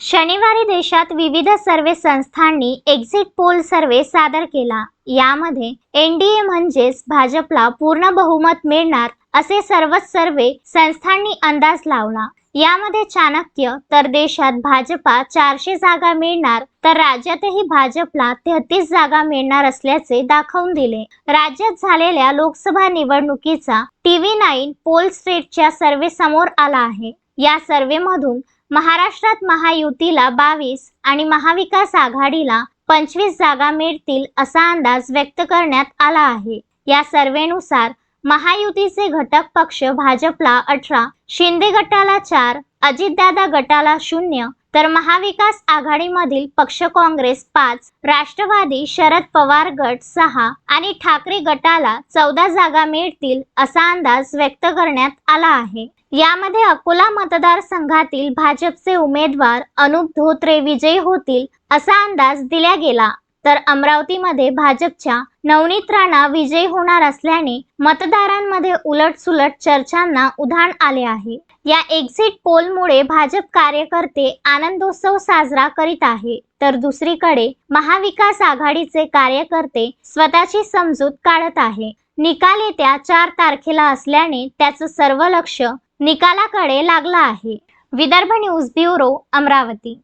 शनिवारी देशात विविध सर्वे संस्थांनी एक्झिट पोल सर्वे सादर केला. यामध्ये एनडीए म्हणजेच भाजपला पूर्ण बहुमत मिळणार असे सर्वच सर्वे संस्थांनी अंदाज लावला. यामध्ये चाणक्य तर देशात भाजपा चारशे जागा मिळणार तर राज्यातही भाजपला तेहतीस जागा मिळणार असल्याचे दाखवून दिले. राज्यात झालेल्या लोकसभा निवडणुकीचा टीव्ही नाईन पोल स्ट्रीटच्या सर्वे समोर आला आहे. या सर्वेमधून महाराष्ट्रात महायुतीला बावीस आणि महाविकास आघाडीला पंचवीस जागा मिळतील असा अंदाज व्यक्त करण्यात आला आहे. या सर्वेनुसार महायुतीचे घटक पक्ष भाजपला अठरा शिंदे गटाला चार अजितदादा गटाला शून्य तर महाविकास आघाडीमधील पक्ष काँग्रेस पाच राष्ट्रवादी शरद पवार गट सहा आणि ठाकरे गटाला चौदा जागा मिळतील असा अंदाज व्यक्त करण्यात आला आहे. यामध्ये अकोला मतदारसंघातील भाजपचे उमेदवार अनुप धोत्रे विजयी होतील असा अंदाज दिला गेला तर अमरावतीमध्ये भाजपच्या नवनीत राणा विजयी होणार असल्याने मतदारांमध्ये उलटसुलट चर्चांना उधाण आले आहे. या एक्झिट पोलमुळे भाजप कार्यकर्ते आनंदोत्सव साजरा करीत आहे. तर दुसरीकडे महाविकास आघाडीचे कार्यकर्ते स्वतःची समजूत काढत आहे. निकाल येत्या चार तारखेला असल्याने त्याचं सर्व लक्ष निकालाकडे लागलं आहे. Vidarbha news bureau Amravati.